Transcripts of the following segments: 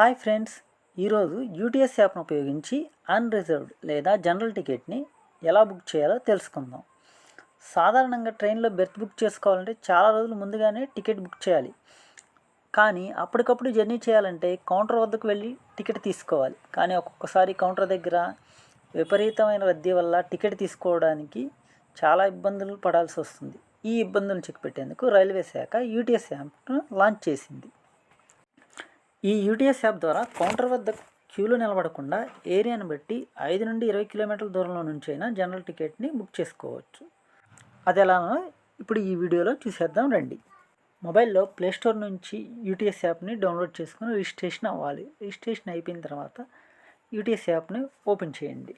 Hi friends ఈరోజు UTS యాప్ను ఉపయోగించి అన్రిజర్వ్డ్ లేదా జనరల్ టికెట్ని ఎలా బుక్ చేయాలో తెలుసుకుందాం. సాధారణంగా ట్రైన్లో బెర్త్ బుక్ చేసుకోవాలంటే చాలా రోజులు ముందుగానే టికెట్ బుక్ చేయాలి. కానీ అప్పటికప్పుడు జర్నీ చేయాలంటే కౌంటర్ వద్దకు వెళ్ళి టికెట్ తీసుకోవాలి. కానీ ఒక్కొక్కసారి కౌంటర్ దగ్గర విపరీతమైన రద్దీ వల్ల టికెట్ తీసుకోవడానికి చాలా ఇబ్బందులు పడాల్సి వస్తుంది. ఈ ఇబ్బందులను చెక్ పెట్టేందుకు రైల్వే శాఖ యూటీఎస్ యాప్ను లాంచ్ చేసింది. ఈ యూటీఎస్ యాప్ ద్వారా కౌంటర్ వద్ద క్యూలో నిలబడకుండా ఏరియాను బట్టి ఐదు నుండి ఇరవై కిలోమీటర్ల దూరంలో నుంచి అయినా జనరల్ టికెట్ని బుక్ చేసుకోవచ్చు. అది ఎలానో ఇప్పుడు ఈ వీడియోలో చూసేద్దాం రండి. మొబైల్లో ప్లేస్టోర్ నుంచి యూటీఎస్ యాప్ని డౌన్లోడ్ చేసుకుని రిజిస్ట్రేషన్ అవ్వాలి. రిజిస్ట్రేషన్ అయిపోయిన తర్వాత యూటీఎస్ యాప్ని ఓపెన్ చేయండి.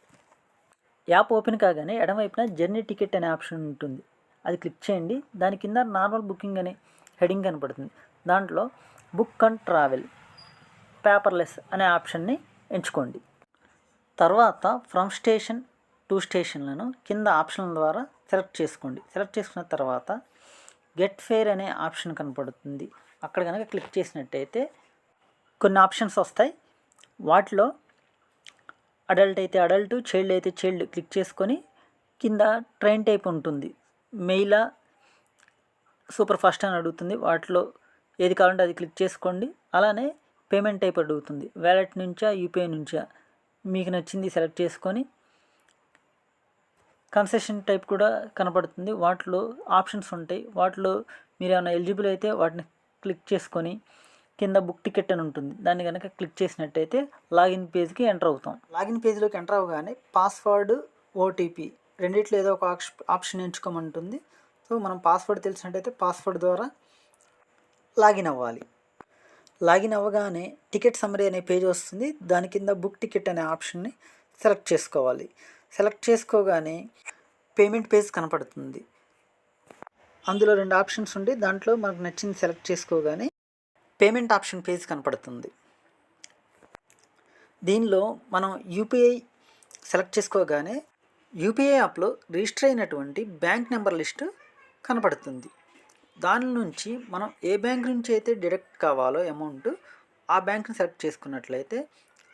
యాప్ ఓపెన్ కాగానే ఎడమవైపున జర్నీ టికెట్ అనే ఆప్షన్ ఉంటుంది. అది క్లిక్ చేయండి. దాని కింద నార్మల్ బుకింగ్ అనే హెడింగ్ కనపడుతుంది. దాంట్లో బుక్ అండ్ ట్రావెల్ పేపర్లెస్ అనే ఆప్షన్ని ఎంచుకోండి. తర్వాత ఫ్రమ్ స్టేషన్ టు స్టేషన్లను కింద ఆప్షన్ల ద్వారా సెలెక్ట్ చేసుకోండి. సెలెక్ట్ చేసుకున్న తర్వాత గెట్ ఫేర్ అనే ఆప్షన్ కనపడుతుంది. అక్కడ కనుక క్లిక్ చేసినట్టయితే కొన్ని ఆప్షన్స్ వస్తాయి. వాటిలో అడల్ట్ అయితే అడల్ట్ చైల్డ్ అయితే చైల్డ్ క్లిక్ చేసుకొని కింద ట్రైన్ టైప్ ఉంటుంది. మెయిలా సూపర్ ఫాస్ట్ అని అడుగుతుంది. వాటిలో ఏది కావాలంటే అది క్లిక్ చేసుకోండి. అలానే పేమెంట్ టైప్ అడుగుతుంది వ్యాలెట్ నుంచా యూపీఐ నుంచా? మీకు నచ్చింది సెలెక్ట్ చేసుకొని కన్సెషన్ టైప్ కూడా కనపడుతుంది. వాటిలో ఆప్షన్స్ ఉంటాయి. వాటిలో మీరు ఏమైనా ఎలిజిబుల్ అయితే వాటిని క్లిక్ చేసుకొని కింద బుక్ టికెట్ అని ఉంటుంది. దాన్ని కనుక క్లిక్ చేసినట్టయితే లాగిన్ పేజ్కి ఎంటర్ అవుతాం. లాగిన్ పేజ్లోకి ఎంటర్ అవ్వగానే పాస్వర్డ్ ఓటీపీ రెండిట్లో ఏదో ఒక ఆప్షన్ ఎంచుకోమంటుంది. సో మనం పాస్వర్డ్ తెలిసినట్టయితే పాస్వర్డ్ ద్వారా లాగిన్ అవ్వాలి. లాగిన్ అవ్వగానే టికెట్ సమరీ అనే పేజ్ వస్తుంది. దాని కింద బుక్ టికెట్ అనే ఆప్షన్ని సెలెక్ట్ చేసుకోవాలి. సెలెక్ట్ చేసుకోగానే పేమెంట్ పేజ్ కనపడుతుంది. అందులో రెండు ఆప్షన్స్ ఉండి దాంట్లో మనకు నచ్చింది సెలెక్ట్ చేసుకోగానే పేమెంట్ ఆప్షన్ పేజ్ కనపడుతుంది. దీనిలో మనం యూపీఐ సెలెక్ట్ చేసుకోగానే యూపీఐ యాప్లో రిజిస్టర్ అయినటువంటి బ్యాంక్ నెంబర్ లిస్టు కనపడుతుంది. దాని నుంచి మనం ఏ బ్యాంక్ నుంచి అయితే డిడక్ట్ కావాలో అమౌంట్ ఆ బ్యాంక్ని సెలెక్ట్ చేసుకున్నట్లయితే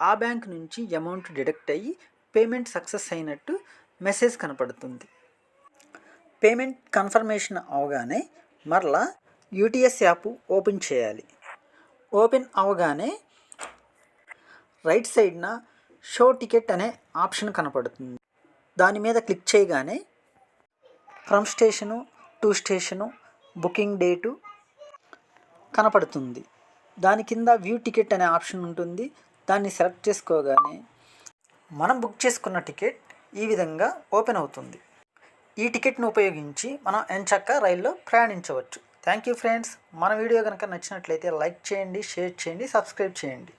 ఆ బ్యాంక్ నుంచి అమౌంట్ డిడక్ట్ అయ్యి పేమెంట్ సక్సెస్ అయినట్టు మెసేజ్ కనపడుతుంది. పేమెంట్ కన్ఫర్మేషన్ అవగానే మరలా యూటీఎస్ యాప్ ఓపెన్ చేయాలి. ఓపెన్ అవగానే రైట్ సైడ్న షో టికెట్ అనే ఆప్షన్ కనపడుతుంది. దాని మీద క్లిక్ చేయగానే from station to station booking date కనపడుతుంది. దాని కింద వ్యూ టికెట్ అనే ఆప్షన్ ఉంటుంది. దాన్ని సెలెక్ట్ చేసుకోగానే మనం బుక్ చేసుకున్న టికెట్ ఈ విధంగా ఓపెన్ అవుతుంది. ఈ టికెట్ను ఉపయోగించి మనం ఎంచక్క రైల్లో ప్రయాణించవచ్చు. Thank you friends. మన వీడియో కనుక నచ్చినట్లయితే లైక్ చేయండి షేర్ చేయండి సబ్స్క్రైబ్ చేయండి.